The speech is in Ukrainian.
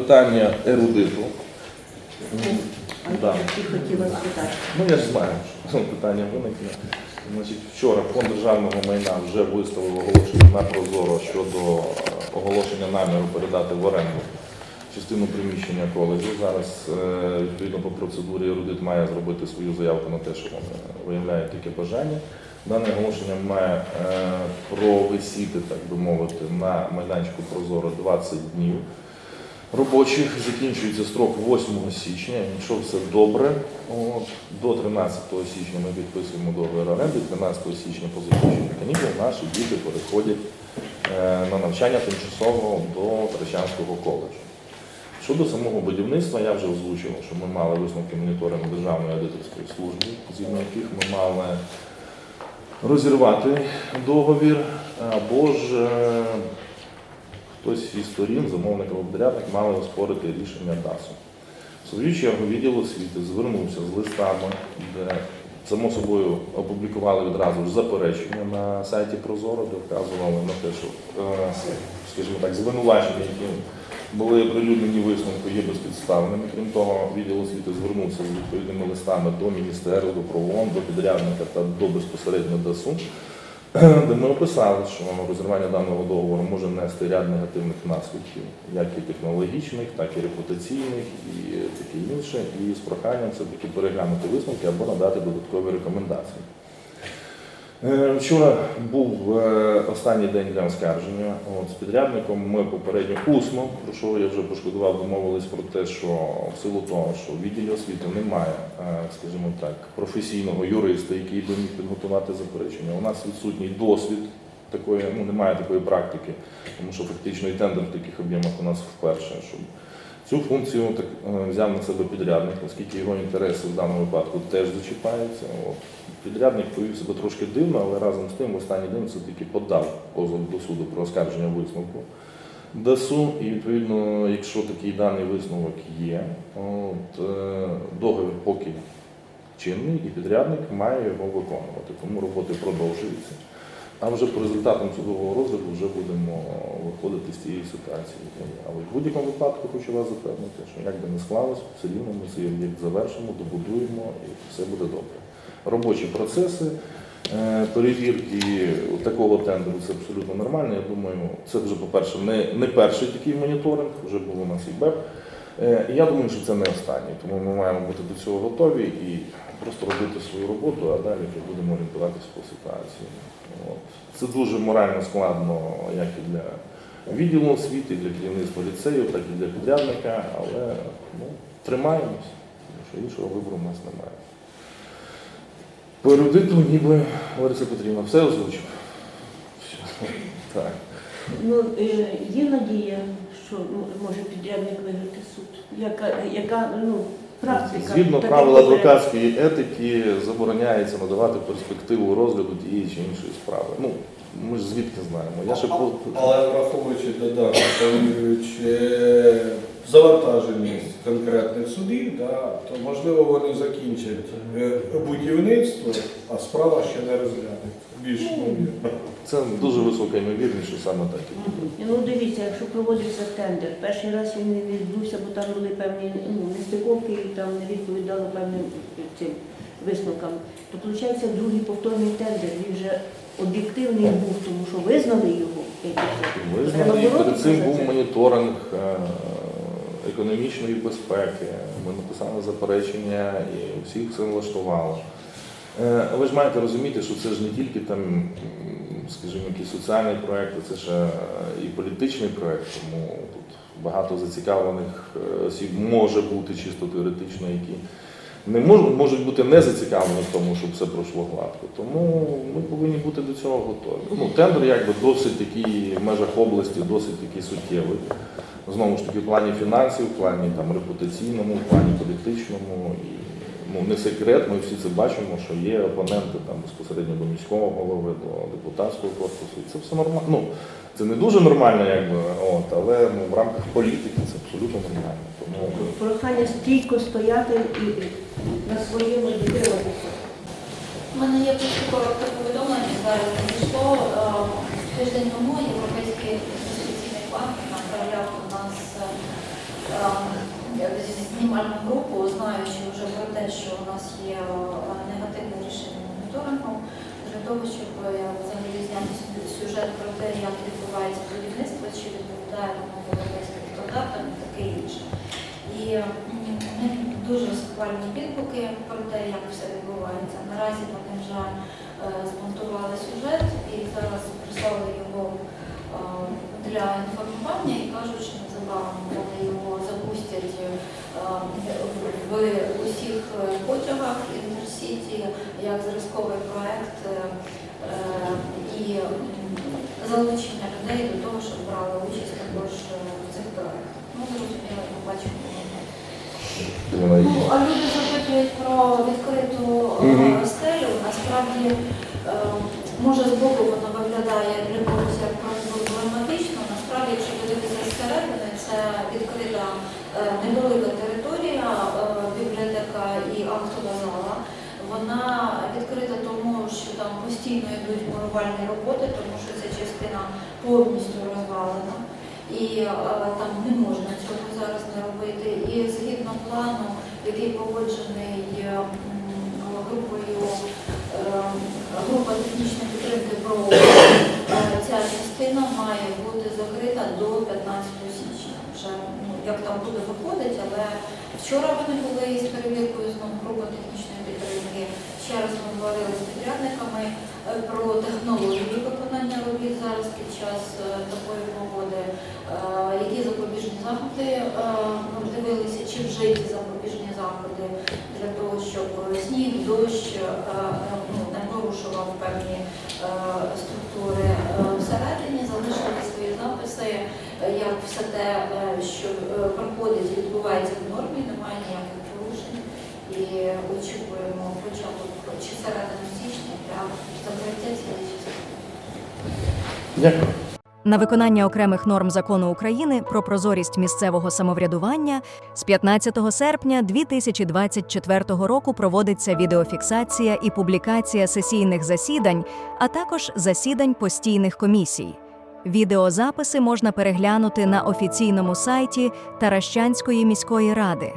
питання ерудиту. Да. Ну я ж знаю, що питання виникне. Значить, вчора фонд державного майна вже виставив оголошення на Прозоро щодо е, оголошення наміру передати в оренду частину приміщення коледжу. Зараз е, відповідно по процедурі ерудит має зробити свою заявку на те, що вони виявляють таке бажання. Дане оголошення має е, провисіти, так би мовити, на майданчику Прозоро 20 днів робочих. Закінчується строк 8 січня. Якщо все добре, от, до 13 січня ми підписуємо договір оренди, 13 січня по закінченню канікул наші діти переходять е, на навчання тимчасово до Трещанського коледжу. Щодо самого будівництва, я вже озвучив, що ми мали висновки моніторингу Державної аудиторської служби, згідно яких ми мали розірвати договір, або ж е, хтось із сторін, замовник або підрядник, мали оспорити рішення ДАСу. В чергу відділ освіти звернувся з листами, де само собою опублікували відразу ж заперечення на сайті Прозоро, де вказували на те, що, е, скажімо так, звинувачення, які були оприлюднені висновку, є безпідставними. Крім того, відділ освіти звернувся з відповідними листами до міністерства, до правоон, до підрядника та до безпосередньо ДАСУ, де ми описали, що розірвання даного договору може нести ряд негативних наслідків, як і технологічних, так і репутаційних, і таке інше. І з проханням все-таки переглянути висновки або надати додаткові рекомендації. Е, Вчора був е, останній день для оскарження. З підрядником ми попередньо усно, про що я вже пошкодував, домовились про те, що в силу того, що в відділі освіти немає, е, скажімо так, професійного юриста, який би міг підготувати заперечення. У нас відсутній досвід такої, ну немає такої практики, тому що фактично і тендер в таких об'ємах у нас вперше. Щоб Цю функцію так, е, взяв на себе підрядник, оскільки його інтереси в даному випадку теж зачіпаються. От. Підрядник повів себе трошки дивно, але разом з тим в останній день все-таки подав позов до суду про оскарження висновку ДАСУ. І відповідно, якщо такий даний висновок є, от, е, договір поки чинний, і підрядник має його виконувати. Тому роботи продовжуються. А вже по результатам судового розгляду вже будемо виходити з цієї ситуації. Але в будь-якому випадку хочу вас запевнити, що як би не склалось, все рівно ми цей об'єкт завершимо, добудуємо і все буде добре. Робочі процеси, е, перевірки такого тендеру це абсолютно нормально. Я думаю, це вже, по-перше, не, не перший такий моніторинг, вже був у нас і БЕП. Е, я думаю, що це не останній, тому ми маємо бути до цього готові і просто робити свою роботу, а далі вже будемо орієнтуватися по ситуації. От. Це дуже морально складно, як і для відділу освіти, і для керівництва ліцею, так і для підрядника, але ну, тримаємось, тому що іншого вибору в нас немає. По ерудиту ніби Лариса Петрівна все озвучив. Все. Так. Ну, е, є надія, що може підрядник виграти суд. Яка, яка ну, практика? Згідно правил адвокатської етики забороняється надавати перспективу розгляду тієї чи іншої справи. Ну, ми ж звідки знаємо. Я ще про Але враховуючи додаток, порівнюючи завантаженість конкретних судів, да, то можливо вони закінчать е, будівництво, а справа ще не розглянеться. Більш ймовірно. це дуже висока ймовірність, що саме так. і буде. Ну дивіться, якщо проводився тендер, перший раз він не відбувся, бо там були певні ну, нестиковки і там не відповідало певним цим висновкам. То виходить, другий повторний тендер, він вже об'єктивний був, тому що визнали його. як і Треба перед цим був моніторинг е, економічної безпеки. Ми написали заперечення і всіх це влаштувало. Е, Ви ж маєте розуміти, що це ж не тільки там, скажімо, якісь соціальні проекти, це ж е, і політичний проект, тому тут багато зацікавлених е, осіб може бути чисто теоретично, які не можуть, можуть бути не зацікавлені в тому, щоб все пройшло гладко. Тому ми повинні бути до цього готові. Ну, тендер якби досить такий в межах області, досить такий суттєвий. Знову ж таки, в плані фінансів, в плані там, репутаційному, в плані політичному. І, ну, не секрет, ми всі це бачимо, що є опоненти там, безпосередньо до міського голови, до депутатського корпусу. І це все нормально. Ну, це не дуже нормально, якби, от, але ну, в рамках політики це абсолютно нормально. Тому Прохання стійко стояти і на своєму дотриматися. У мене є коротке повідомлення зараз надійшло. Е, Тиждень тому Європейський інвестиційний банк направляв у нас е, знаючи вже про те, що у нас є е, негативне рішення моніторингу, для того, щоб е, взагалі зняти сюжет про те, як відбувається будівництво, чи відповідає воно європейським стандартам і таке інше. І дуже схвальні відгуки про те, як все відбувається. Наразі вони вже е, змонтували сюжет і зараз прислали його е, для інформування і кажуть, що незабаром вони його запустять е, в усіх потягах інтерсіті як зразковий проект і залучення людей до того, щоб брали участь також е, в цих проектах. Ну, зрозуміло, ми бачимо. Вона Ну, є. А люди запитують про відкриту е, Мгм. стелю. Насправді, е, може, збоку воно виглядає для когось як проблематично. Насправді, якщо дивитися зсередини, це відкрита е, невелика територія, е, бібліотека і актова зала. Вона відкрита тому, що там постійно йдуть мурувальні роботи, тому що ця частина повністю розвалена. І е, там не можна цього зараз не робити. І згідно плану, який погоджений е, групою е, група технічної підтримки про ця частина має бути закрита до 15 січня. Вже ну, як там буде виходить, але вчора вони були із перевіркою знову група технічної підтримки. Ще раз ми говорили з підрядниками про технологію виконання робіт зараз під час такої погоди. Е, заходи е, дивилися, чи вжиті запобіжні заходи для того, щоб сніг, дощ е, е, ну, не порушував певні е, структури. Е, Всередині залишили свої записи, е, як все те, е, що е, проходить, відбувається в нормі, немає ніяких порушень. І очікуємо початок чи середину січня для закриття цієї частини. Дякую. На виконання окремих норм закону України про прозорість місцевого самоврядування з 15 серпня 2024 року проводиться відеофіксація і публікація сесійних засідань, а також засідань постійних комісій. Відеозаписи можна переглянути на офіційному сайті Таращанської міської ради.